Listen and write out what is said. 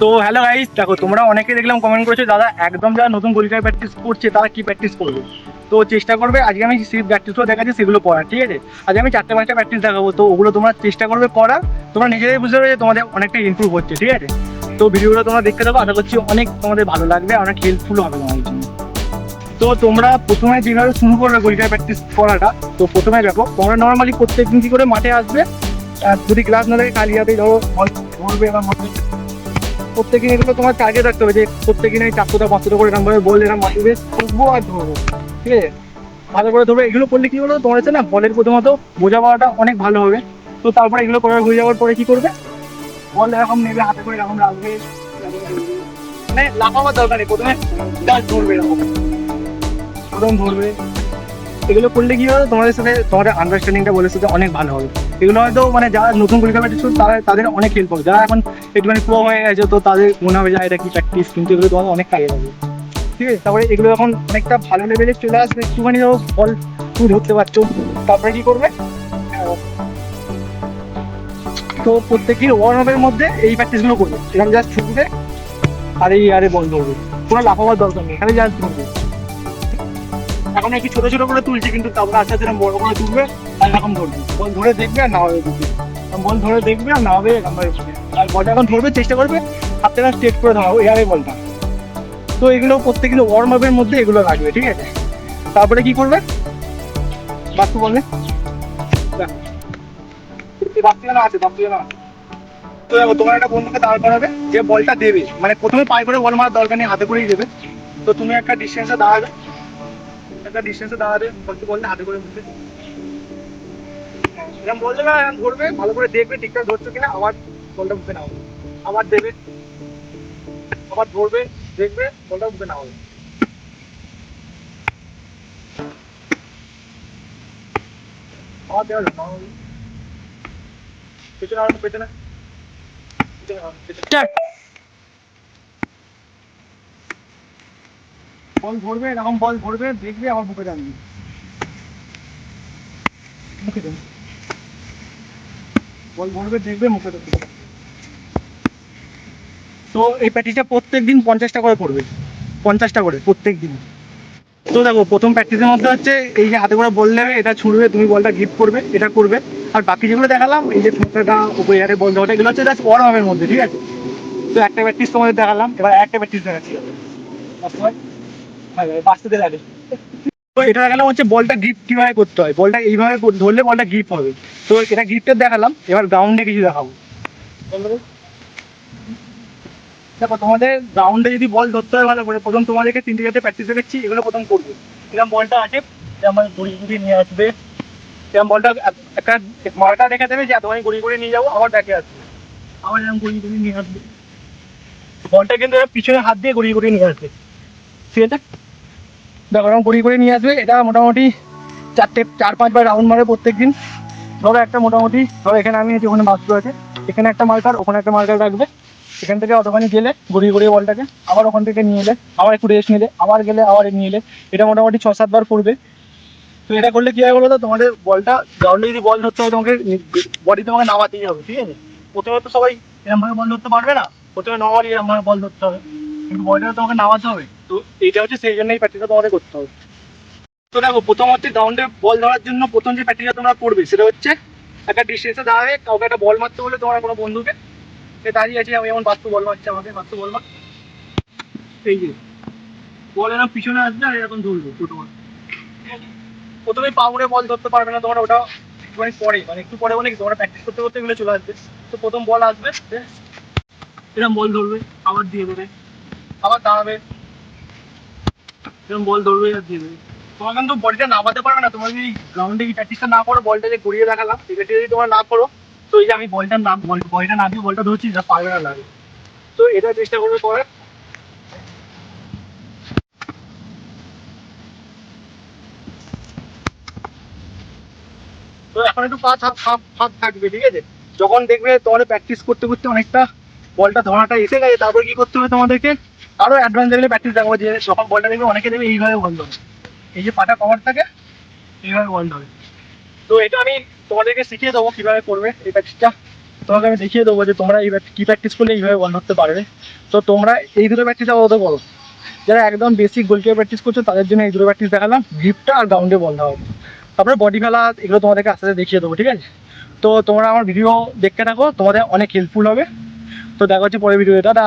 তো hello guys দেখো তোমরা অনেকে দেখলাম কমেন্ট করেছ, দাদা একদম যারা নতুন গলিকায় প্র্যাকটিস করছে, তারা কি প্র্যাকটিস করবে? তো চেষ্টা করবে, আজকে আমি সেই প্র্যাকটিসগুলো দেখাচ্ছি, সেগুলো করার, ঠিক আছে? আজকে আমি চারটে পাঁচটা প্র্যাকটিস দেখাবো, তো ওগুলো তোমরা চেষ্টা করবে করার তোমরা নিজেরাই বুঝতে পারবে তোমাদের অনেকটা ইমপ্রুভ হচ্ছে, ঠিক আছে? তো ভিডিওগুলো তোমরা দেখতে থাকো, আশা করছি অনেক তোমাদের ভালো লাগবে, অনেক হেল্পফুল হবে তোমাদের জন্য। তো তোমরা প্রথমে যেভাবে শুরু করবে গলিকায় প্র্যাকটিস করাটা, তো প্রথমে দেখো, তোমরা নর্মালি প্রত্যেকদিন কি করে মাঠে আসবে? যদি ক্লাস না থাকে কালি হাতে ধরো ধরবে বা প্রত্যেকদিন এগুলো তোমার টার্গেট রাখতে হবে যে প্রত্যেকদিন এই চারশোটা, পাঁচশোটা করে এরকম ভাবে বল এরকম মাটিবে করব আর ধরবো। ঠিক আছে? ভালো করে ধরবে। এগুলো করলে কি হলো তোমার হচ্ছে না, বলের প্রথমত বোঝা পাওয়াটা অনেক ভালো হবে। তো তারপরে এগুলো করার হয়ে যাওয়ার পরে কি করবে? বল এরকম নেবে, হাতে করে এরকম রাখবে। মানে লাফাবার দরকার নেই। প্রথমে জাস্ট ধরবে এরকম। প্রথম ধরবে। এগুলো করলে কি হবে? তোমাদের সাথে তোমাদের আন্ডারস্ট্যান্ডিংটা বলে সাথে অনেক ভালো হবে। এগুলো হয়তো মানে যারা নতুন প্র্যাকটিস করছে তারা তাদের অনেক হেল্প হবে। যারা এখন একটুখানি প্রো হয়ে গেছে, তো তাদের মনে হবে যে এটা কি প্র্যাকটিস কিন্তু এগুলো তোমাদের অনেক কাজে লাগবে। ঠিক আছে? তারপরে এগুলো এখন অনেকটা ভালো লেভেলে চলে আসবে। একটুখানি ফল তুমি ধরতে পারছ। তারপরে কি করবে? তো প্রত্যেকদিন ওয়ার্ম আপের মধ্যে এই প্র্যাকটিসগুলো করবে। এরকম জাস্ট ছুটবে আর এই আরে বল ধরবে কোনো লাফাবার দরকার নেই। এখানে জাস্ট ধরবে এখন একটু ছোট ছোট করে তুলছি, কিন্তু তারপরে আস্তে আস্তে বড় করে তুলবে এরকম ধরবে। বল ধরে দেখবে আর নামাবে দিবে বল ধরে দেখবে আর ভাবে দিবে। আর বলটা এখন ধরবে, চেষ্টা করবে, হাতটা স্ট্রেট করে ধরাবো এয়ারে বলটা। তো এগুলো প্রত্যেকদিন ওয়ার্ম আপের মধ্যে এগুলো লাগবে ঠিক আছে? তারপরে কি করবে? বাস্তু বলবে। আছে আছে। তো তোমার একটা বন্ধুকে দাঁড় করাবে, যে বলটা দেবে। মানে প্রথমে পায়ে করে বল মারার দরকার নেই, হাতে করেই দেবে। তো তুমি একটা ডিস্টেন্সে দাঁড়াবে। একটা ডিস্টেন্সে দাঁড়াবে বলতে বললে হাতে করে দিতে এরকম বললে না ধরবে, ভালো করে দেখবে ঠিকঠাক ধরছো কিনা, আবার বলটা বুঝে নাও আবার দেবে, আবার ধরবে, দেখবে, বলটা বুঝে নাও আবার দেওয়া নাও। পেছনে পেছনে। পেছনে পেছনে। বল ধরবে, এরকম বল ধরবে, দেখবে আমার বুকে টানবে মুখে দেবে। বল ধরবে, দেখবে মুখে দেবে। তো এই প্র্যাকটিসটা প্রত্যেক দিন পঞ্চাশটা করে করবে। পঞ্চাশটা করে প্রত্যেক দিন তো দেখো, প্রথম প্র্যাকটিসের মধ্যে হচ্ছে এই যে হাতে করে বল নেবে, এটা ছুঁড়বে, তুমি বলটা গিফট করবে, এটা করবে। আর বাকি যেগুলো দেখালাম, এই যে ছোটটা উপরে এয়ারে বল দেওয়াটা, এগুলো হচ্ছে জাস্ট ওয়ার্ম আপের মধ্যে, ঠিক আছে? তো একটা প্র্যাকটিস তোমাদের দেখালাম, এবার একটা প্র্যাকটিস দেখাচ্ছি। এটা দেখালাম হচ্ছে বলটা গ্রিপ কীভাবে করতে হয়? বলটা এইভাবে ধরলে বলটা গ্রিপ হবে। তো এটা গ্রিপটা দেখালাম, এবার গ্রাউন্ডে কিছু দেখাবো। দেখো, তোমাদের গ্রাউন্ডে যদি বল ধরতে হয় ভালো করে, প্রথম তোমাদেরকে তিনটে জায়গাতে প্র্যাকটিস দেখাচ্ছি, এগুলো প্রথম করবে। এরকম বলটা আছে যেমন ঘুরিয়ে ঘুরিয়ে নিয়ে আসবে এরকম বলটা একটা মার্কা দেখে দেবে যে, এতখানি ঘুরিয়ে ঘুরিয়ে নিয়ে যাব, আবার ব্যাকে আসবে। আবার এরকম ঘুরিয়ে ঘুরিয়ে নিয়ে আসবে। বলটা কিন্তু পিছনে হাত দিয়ে ঘুরিয়ে ঘুরিয়ে নিয়ে আসবে। ঠিক আছে? এরকম ঘুরিয়ে ঘুরিয়ে নিয়ে আসবে। এটা মোটামুটি চারটে, চার পাঁচবার রাউন্ড মারে প্রত্যেক দিন ধরো একটা মোটামুটি, ধরো এখানে আমি আছি ওখানে বাস্তু আছে এখানে একটা মার্কার ওখানে একটা মার্কার রাখবে। এখান থেকে অতখানি গেলে ঘুরিয়ে ঘুরিয়ে বলটাকে আবার ওখান থেকে নিয়ে এলে, আবার একটু রেস্ট নিলে, আবার গেলে আবার নিয়ে এলে, এটা মোটামুটি ছ সাতবার করবে। তো এটা করলে কি হয় বলো তো তোমাদের বলটা গ্রাউন্ডে যদি বল ধরতে হয়, তোমাকে বডি তোমাকে নামাতেই হবে, ঠিক আছে? প্রথমে তো সবাই এরকমভাবে বল ধরতে পারবে না, প্রথমে নর্মালি এরকমভাবে বল ধরতে হবে। কিন্তু বলটা তোমাকে নামাতে হবে। তো এইটা হচ্ছে সেই জন্যই প্র্যাকটিসটা তোমাদের করতে হবে। তো দেখো প্রথম হচ্ছে গ্রাউন্ডে বল ধরার জন্য প্রথম যে প্র্যাকটিসটা তোমরা করবে, সেটা হচ্ছে একটা ডিস্টেন্সে দাঁড়াবে, কাউকে একটা বল মারতে হলে তোমার কোনো বন্ধুকে, সে দাঁড়িয়ে আছে, আমি যেমন বাস্তু বল মারছে আমাকে, বাস্তু বল মার। এই যে বল এরকম পিছনে আসবে আর এরকম ধরবে প্রথমে প্রথমে পাউরে বল ধরতে পারবে না তোমরা, ওটা একটুখানি পরে মানে একটু পরে বলে তোমরা প্র্যাকটিস করতে করতে এগুলো চলে আসবে। তো প্রথম বল আসবে এরকম বল ধরবে, আবার দিয়ে দেবে, আবার দাঁড়াবে। বল তোমার কিন্তু নামাতে পারবে না। তোমার যদি গ্রাউন্ডে কি প্র্যাকটিসটা না করো, বলটা যে ঘুরিয়ে দেখালাম যদি না করো, তো এই যে আমি বলটা বলটা না দিয়ে বলটা ধরছি যা পারবে না লাগে তো এটা চেষ্টা করবে করার। তো এখন একটু পা ফাঁক ফাঁক ফাঁক থাকবে, ঠিক আছে? যখন দেখবে তোমাদের প্র্যাকটিস করতে করতে অনেকটা বলটা ধরাটা এসে গেছে, তারপর কি করতে হবে তোমাদেরকে? আরও অ্যাডভান্স লেভেলে প্র্যাকটিস দেখাবো যে যখন বলটা দেখবে অনেকে দেবে এইভাবে বন্ধ হবে এই যে পাটা কভার থাকে, এইভাবে বন্ধ হবে তো এটা আমি তোমাদেরকে শিখিয়ে দেবো কীভাবে করবে এই প্র্যাকটিসটা তোমাকে আমি দেখিয়ে দেবো যে তোমরা এই কি প্র্যাকটিস করলে এইভাবে বল ধরতে পারবে। তো তোমরা এই দুটো প্র্যাকটিস আপাতত করো। যারা একদম বেসিক গোলকিপার প্র্যাকটিস করছ, তাদের জন্য এই দুটো প্র্যাকটিস দেখালাম। গ্রিপটা আর গ্রাউন্ডে বল দেওয়া। তারপরে বডি ফেলা, এগুলো তোমাদেরকে আস্তে আস্তে দেখিয়ে দেবো, ঠিক আছে? তো তোমরা আমার ভিডিও দেখতে থাকো, তোমাদের অনেক হেল্পফুল হবে। তো দেখা হচ্ছে পরের ভিডিও টাটা!